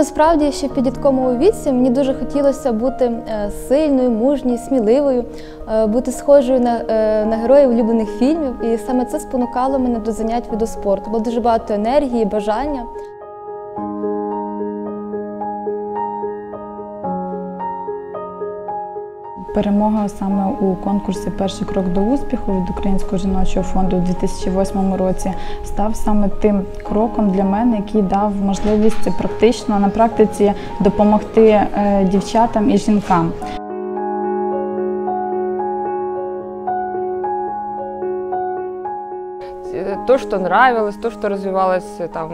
насправді ще в підлітковому віці мені дуже хотілося бути е, сильною, мужньою, сміливою, е, бути схожою на, е, на героїв улюблених фільмів. І саме це спонукало мене до занять виду спорту. Було дуже багато енергії, бажання. Перемога саме у конкурсі Перший крок до успіху від Українського жіночого фонду у 2008 році став саме тим кроком для мене, який дав можливість практично на практиці допомогти е, дівчатам і жінкам. Э, То, что нравилось, то, что развивалось э, там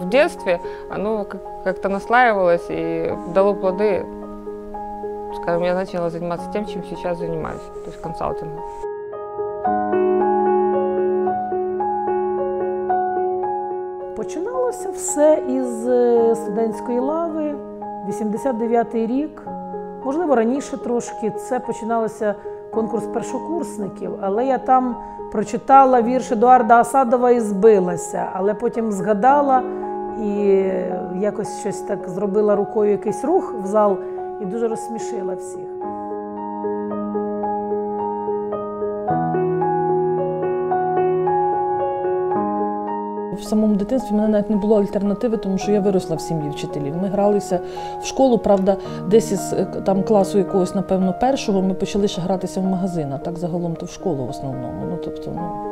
в детстве, оно как- как-то наслаивалось и дало плоды. Скажем, я начала заниматься тем, чем сейчас занимаюсь, то есть консалтингом. Починалося все із е, студентської лави, 89-й рік, можливо, раніше трошки. Це починалося конкурс першокурсників, але я там прочитала вірш Едуарда Асадова і збилася, але потім згадала і е, якось щось так зробила рукою якийсь рух в зал і дуже розсмішила всіх. В самому дитинстві в мене навіть не було альтернативи, тому що я виросла в сім'ї вчителів. Ми гралися в школу, правда, десь із е, там класу якогось, напевно, першого ми почали ще гратися в магазин, а так загалом то в школу в основному. Ну, тобто, ну.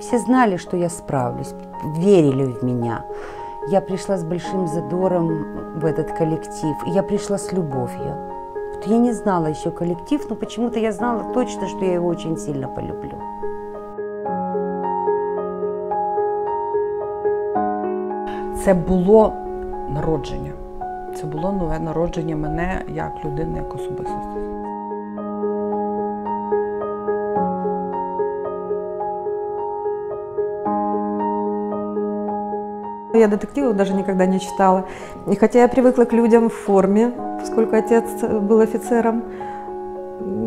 Все знали, что я справлюсь, верили в меня. Я пришла с большим задором в этот коллектив, и я пришла с любовью. Вот я не знала еще коллектив, но почему-то я знала точно, что я его очень сильно полюблю. Це було народження. Це було нове народження мене як людини, як особистості. Я детективов даже никогда не читала. И хотя я привыкла к людям в форме, поскольку отец был офицером,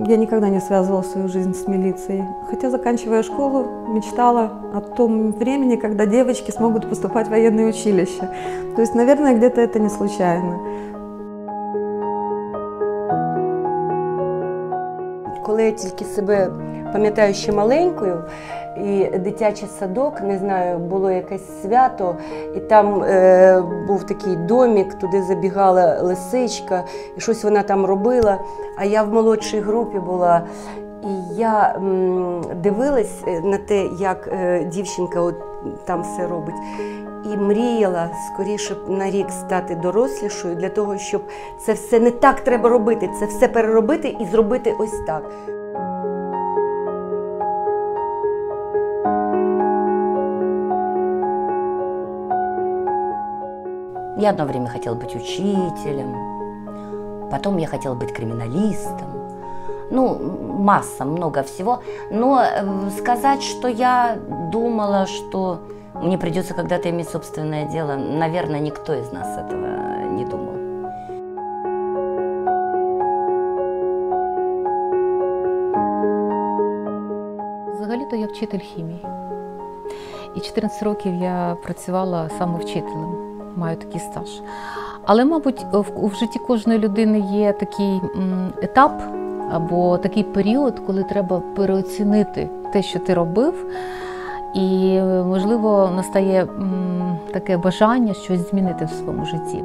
я никогда не связывала свою жизнь с милицией. Хотя, заканчивая школу, мечтала о том времени, когда девочки смогут поступать в военное училище. То есть, наверное, где-то это не случайно. Коли я тільки себе пам'ятаю ще маленькою, і дитячий садок, не знаю, було якесь свято, і там е, був такий домік, туди забігала лисичка, і щось вона там робила. А я в молодшій групі була. І я м, дивилась е, на те, як е, дівчинка от там все робить, і мріяла скоріше на рік стати дорослішою для того, щоб це все не так треба робити, це все переробити і зробити ось так. Я одно время хотела быть учителем, потом я хотела быть криминалистом. Ну, масса, много всего. Но э, сказать, что я думала, что мне придется когда-то иметь собственное дело, наверное, никто из нас этого не думал. Взагалі-то я вчитель хімії. І 14 років я працювала саме вчителем, Маю такий стаж. Але, мабуть, в, житті кожної людини є такий етап або такий період, коли треба переоцінити те, що ти робив, і, можливо, настає таке бажання щось змінити в своєму житті.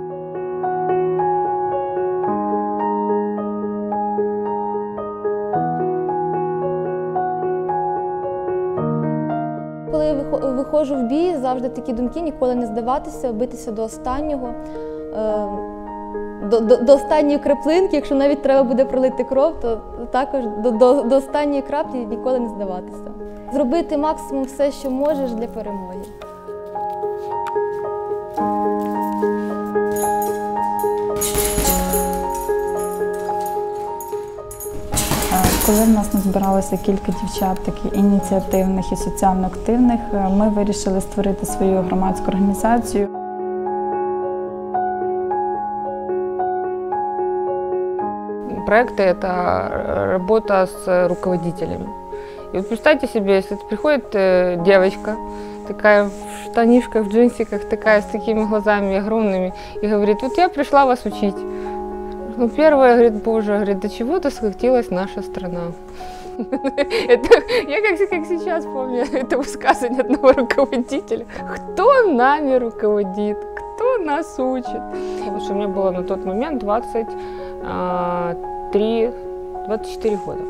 Виходжу в бій, завжди такі думки ніколи не здаватися, битися до останнього, е, до, до, до останньої краплинки, якщо навіть треба буде пролити кров, то також до, до, до останньої краплі ніколи не здаватися. Зробити максимум все, що можеш для перемоги. Коли в нас назбиралося кілька дівчат, таких ініціативних і соціально активних, е, ми вирішили створити свою громадську організацію. Проекты – это работа с руководителями. И вот представьте себе, если приходит э, девочка, такая в штанишках, в джинсиках, такая с такими глазами огромными, и говорит, вот я пришла вас учить. Ну, первое, говорит, боже, говорит, до чего-то скатилась наша страна. Это, я как, как сейчас помню это высказывание одного руководителя. Кто нами руководит? Кто нас учит? Потому что мне было на тот момент 23, 24 года.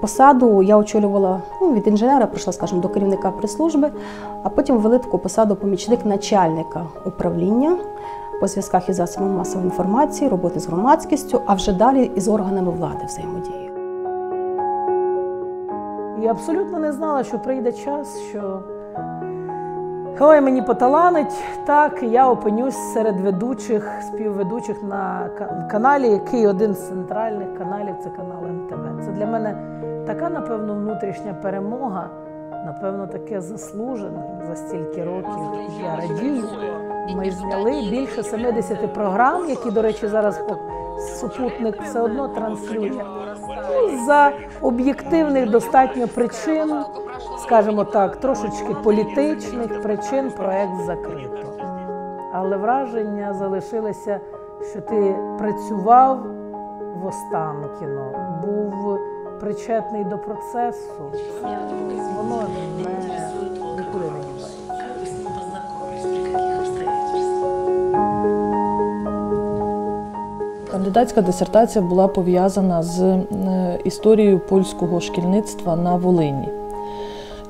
Посаду я очолювала ну, від інженера, прийшла, скажімо, до керівника прес-служби, а потім ввели таку посаду помічник начальника управління по зв'язках із засобами масової інформації, роботи з громадськістю, а вже далі із органами влади взаємодії. І абсолютно не знала, що прийде час, що ой, мені поталанить, так, я опинюсь серед ведучих, співведучих на каналі, який один з центральних каналів це канал МТВ. Це для мене така, напевно, внутрішня перемога, напевно, таке заслужене за стільки років. Я радію. Ми зняли більше 70 програм, які, до речі, зараз супутник все одно транслює. Ну, За об'єктивних достатньо причин, скажімо так, трошечки політичних причин проект закрито. Але враження залишилося, що ти працював в Останкіно, був причетний до процесу. Воно не нікуди не дівається. Кандидатська дисертація була пов'язана з е, історією польського шкільництва на Волині.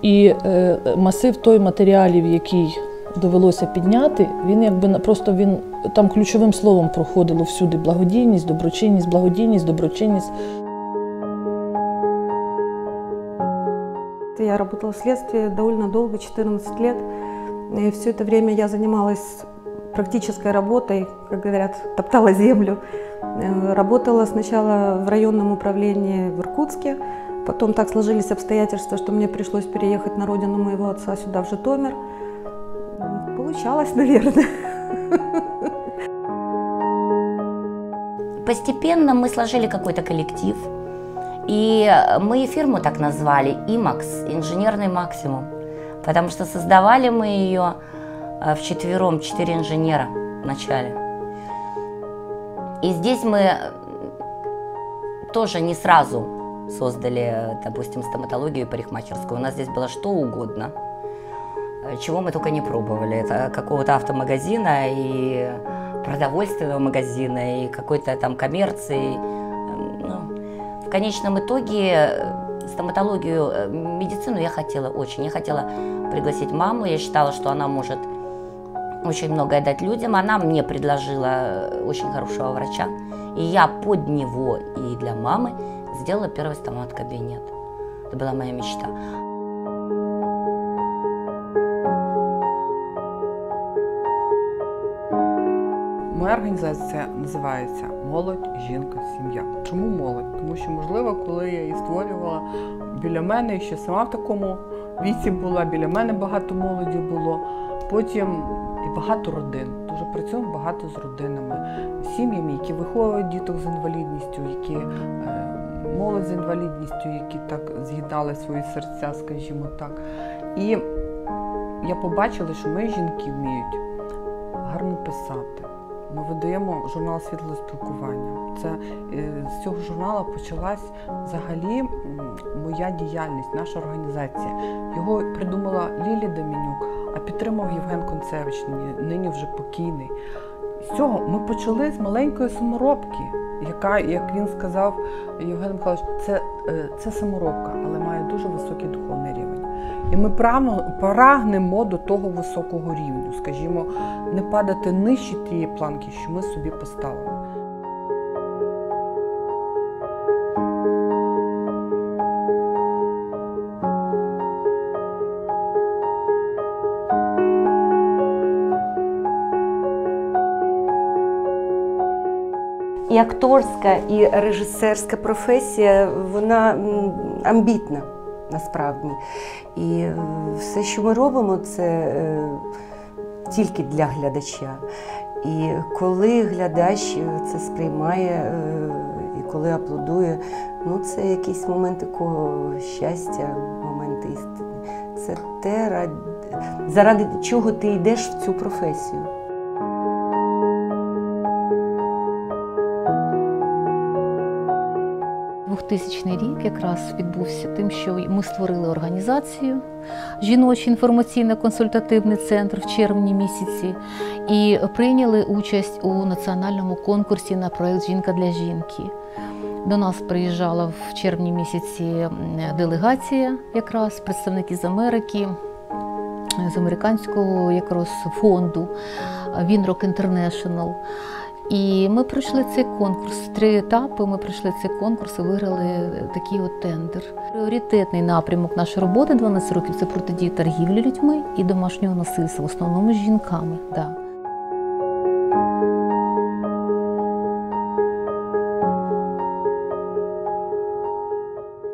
І е, масив той матеріалів, який довелося підняти, він якби просто він там ключовим словом проходило всюди благодійність, доброчинність, благодійність, доброчинність. Я работала в следствии довольно долго, 14 лет. И все это время я занималась практической работой, как говорят, топтала землю. Э, Работала сначала в районном управлении в Иркутске, потом так сложились обстоятельства, что мне пришлось переехать на родину моего отца сюда, в Житомир. Получалось, наверное. Постепенно мы сложили какой-то коллектив, и мы фирму так назвали «Имакс», инженерный максимум, потому что создавали мы ее э, вчетвером, четыре инженера в начале. И здесь мы э, тоже не сразу создали, э, допустим, стоматологию парикмахерскую. У нас здесь было что угодно, э, чего мы только не пробовали. Это какого-то автомагазина и продовольственного магазина и какой-то там коммерции. Конечном итоге э, стоматологию, э, медицину я хотела очень. Я хотела пригласить маму. Я считала, что она может очень многое дать людям. Она мне предложила э, очень хорошего врача. И я под него и для мамы сделала первый стомат-кабинет. Это была моя мечта. Моя організація називається Молодь, жінка, сім'я. Чому молодь? Тому що, можливо, коли я її створювала біля мене, і ще сама в такому віці була, біля мене багато молоді було. Потім і багато родин. Дуже працюємо багато з родинами, сім'ями, які виховують діток з інвалідністю, які е, молодь з інвалідністю, які так з'єднали свої серця, скажімо так. І я побачила, що мої жінки вміють гарно писати. Ми видаємо журнал світло спілкування. Це е, з цього журналу почалась взагалі моя діяльність, наша організація. Його придумала Лілі Домінюк, а підтримав Євген Концевич, нині- вже покійний. З цього ми почали з маленької саморобки, яка, як він сказав Євген Михайлович, це, е, це саморобка, але має дуже високий духовний рівень. І ми прагнемо до того високого рівню, скажімо, не падати нижче тієї планки, що ми собі поставили. І акторська, і режисерська професія, вона амбітна насправді. І е, все, що ми робимо, це е, тільки для глядача. І коли глядач е, це сприймає, і коли аплодує, ну це якийсь момент такого щастя, момент істини. Це те, заради чого ти йдеш в цю професію. – 2000 рік якраз відбувся тим, що ми створили організацію жіночий інформаційно-консультативний центр в червні місяці і прийняли участь у національному конкурсі на проект Жінка для жінки. До нас приїжджала в червні місяці делегація, якраз представники з Америки, з американського якраз фонду Winrock International. І ми пройшли цей конкурс. Три етапи ми пройшли цей конкурс і виграли такий от тендер. Пріоритетний напрямок нашої роботи 12 років це протидія торгівлі людьми і домашнього насильства, в основному з жінками. Да.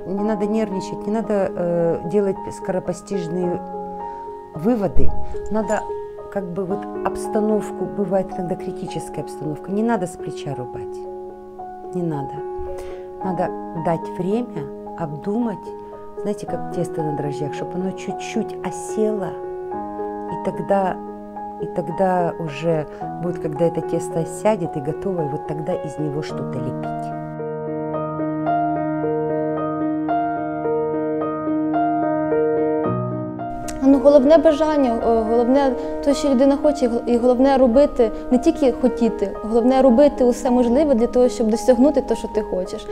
Не надо нервничать, не надо э, делать скоропостижные выводы. Надо как бы вот обстановку, бывает иногда критическая обстановка, не надо с плеча рубать. Не надо. Надо дать время, обдумать, знаете, как тесто на дрожжах, чтобы оно чуть-чуть осело, и тогда, и тогда уже будет, когда это тесто сядет и готово, и вот тогда из него что-то лепить. Ну, головне бажання, головне те, що людина хоче, і головне робити, не тільки хотіти, головне робити усе можливе для того, щоб досягнути те, що ти хочеш.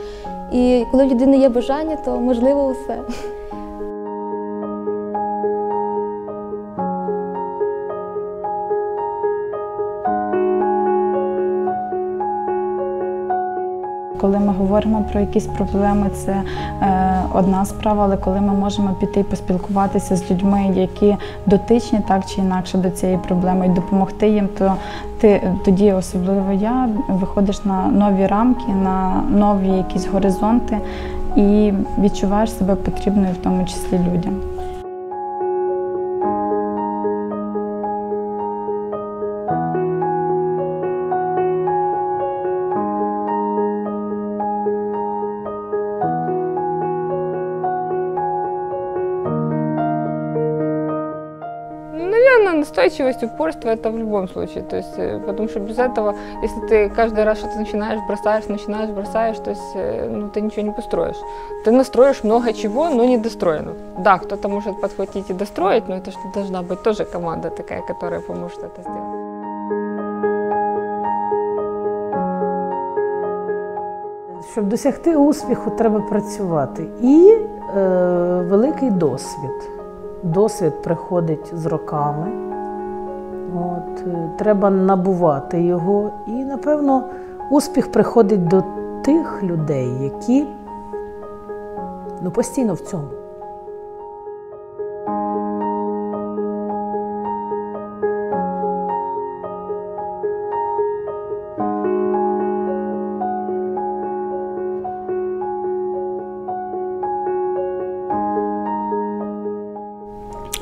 І коли в людини є бажання, то можливо усе. Коли ми говоримо про якісь проблеми, це е, одна справа, але коли ми можемо піти і поспілкуватися з людьми, які дотичні так чи інакше до цієї проблеми, і допомогти їм, то ти тоді, особливо я, виходиш на нові рамки, на нові якісь горизонти і відчуваєш себе потрібною, в тому числі людям. Наверное, настойчивость, упорство это в любом случае. То есть, э, потому что без этого, если ты каждый раз что-то начинаешь, бросаешь, начинаешь, бросаешь, то есть, э, ну, ты ничего не построишь. Ты настроишь много чего, но не достроено. Да, кто-то может подхватить и достроить, но это что должна быть тоже команда такая, которая поможет это сделать. Щоб досягти успіху, треба працювати. І е, великий досвід. Досвід приходить з роками. От, е, треба набувати його. І, напевно, успіх приходить до тих людей, які ну, постійно в цьому.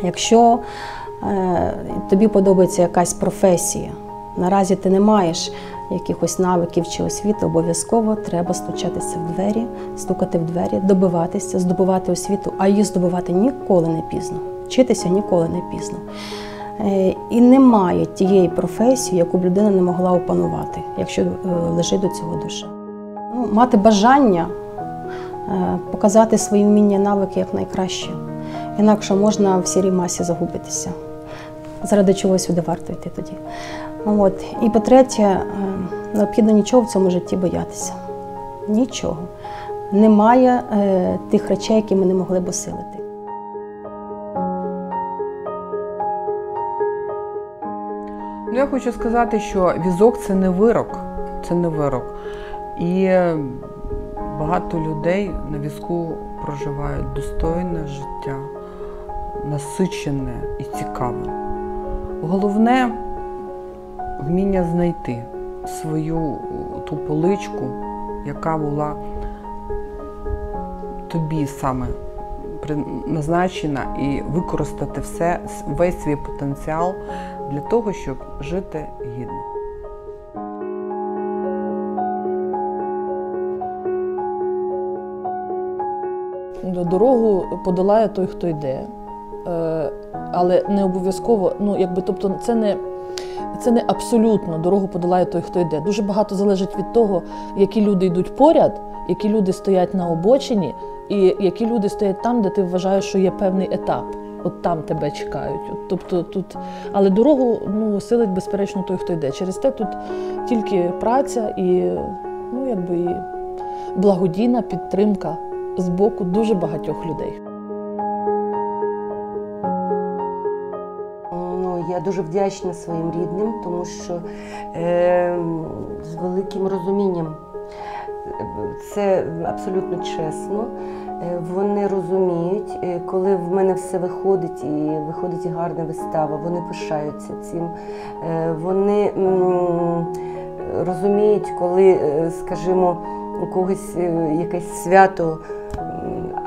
Якщо тобі подобається якась професія, наразі ти не маєш якихось навиків чи освіти, обов'язково треба стучатися в двері, стукати в двері, добиватися, здобувати освіту, а її здобувати ніколи не пізно. Вчитися ніколи не пізно. Е, І немає тієї професії, яку б людина не могла опанувати, якщо е, лежить до цього душа. Ну, мати бажання е, показати свої вміння навики як найкраще. Інакше можна в сірій масі загубитися. Заради чого сюди варто йти тоді. От. І по-третє, е, необхідно нічого в цьому житті боятися. Нічого. Немає е, тих речей, які ми не могли б осилити. Ну, я хочу сказати, що візок це не вирок, це не вирок. І багато людей на візку проживають достойне життя, насичене і цікаве. Головне вміння знайти свою ту поличку, яка була тобі саме назначена, і використати все, весь свій потенціал для того, щоб жити гідно. Дорогу подолає той, хто йде. Е, Але не обов'язково, ну якби тобто, це не. Це не абсолютно дорогу подолає той, хто йде. Дуже багато залежить від того, які люди йдуть поряд, які люди стоять на обочині, і які люди стоять там, де ти вважаєш, що є певний етап. От там тебе чекають. От, тобто тут, але дорогу ну, силить безперечно той, хто йде. Через те тут тільки праця і ну, якби, і благодійна підтримка з боку дуже багатьох людей. Дуже вдячна своїм рідним, тому що е, з великим розумінням це абсолютно чесно. Е, Вони розуміють, е, коли в мене все виходить і виходить гарна вистава, вони пишаються цим. Е, Вони розуміють, коли, скажімо, у когось якесь свято,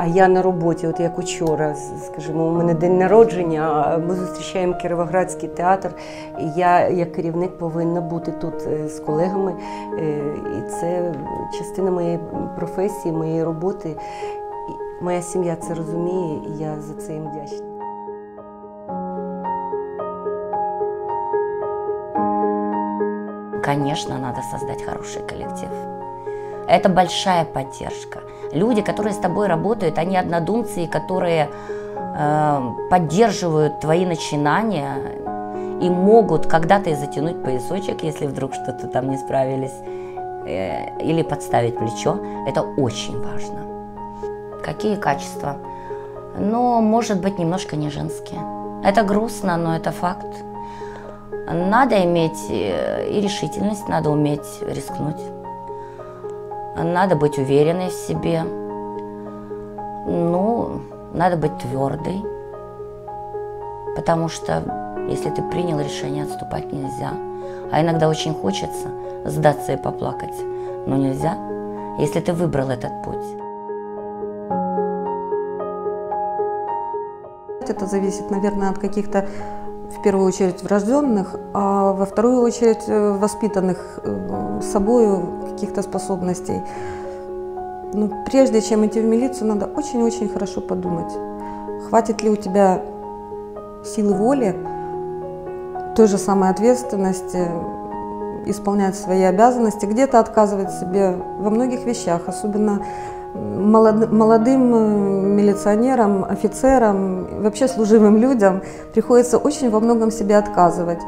а я на роботі, от як учора, скажімо, у мене день народження, ми зустрічаємо Кіровоградський театр. І я, як керівник, повинна бути тут е, з колегами. Е, І це частина моєї професії, моєї роботи. Моя сім'я це розуміє, і я за це їм вдячна. Конечно, надо создать хороший коллектив. Это большая поддержка. Люди, которые с тобой работают, они однодумцы, которые э, поддерживают твои начинания и могут когда-то и затянуть поясочек, если вдруг что-то там не справились, э, или подставить плечо. Это очень важно. Какие качества? Ну, может быть, немножко не женские. Это грустно, но это факт. Надо иметь э, и решительность, надо уметь рискнуть. Надо быть уверенной в себе. Ну, надо быть твердой. Потому что если ты принял решение, отступать нельзя. А иногда очень хочется сдаться и поплакать. Но нельзя, если ты выбрал этот путь. Это зависит, наверное, от каких-то, в первую очередь, врожденных, а во вторую очередь э, воспитанных э, собою каких-то способностей. Но прежде чем идти в милицию, надо очень-очень хорошо подумать, хватит ли у тебя силы воли, той же самой ответственности, исполнять свои обязанности, где-то отказывать себе во многих вещах, особенно молод- молодым э, милиционерам, офицерам, вообще служивым людям приходится очень во многом себе отказывать.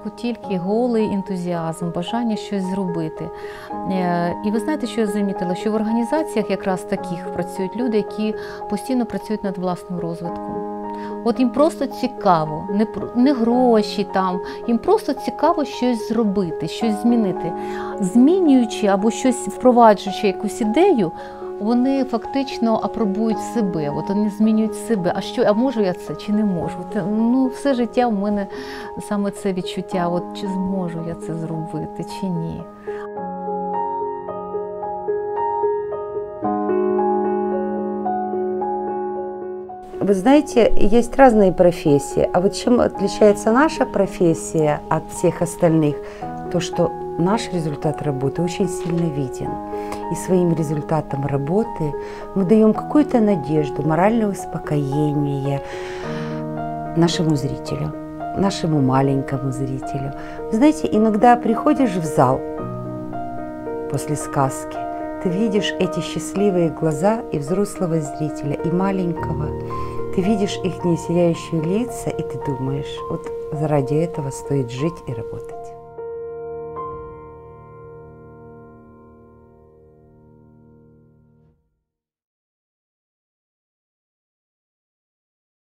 Спочатку тільки голий ентузіазм, бажання щось зробити. Е, І ви знаєте, що я замітила? Що в організаціях якраз таких працюють люди, які постійно працюють над власним розвитком. От їм просто цікаво, не, не гроші там, їм просто цікаво щось зробити, щось змінити. Змінюючи або щось впроваджуючи якусь ідею, вони фактично апробують себе, от вони змінюють себе. А що, а можу я це чи не можу? Те- Ну, все життя в мене саме це відчуття, от чи зможу я це зробити, чи ні. Вы знаете, есть разные профессии, а вот чем отличается наша профессия от всех остальных, то что наш результат работы очень сильно виден. И своим результатом работы мы даем какую-то надежду, моральное успокоение нашему зрителю, нашему маленькому зрителю. Знаете, иногда приходишь в зал после сказки, ты видишь эти счастливые глаза и взрослого зрителя, и маленького. Ты видишь их сияющие лица, и ты думаешь, вот ради этого стоит жить и работать.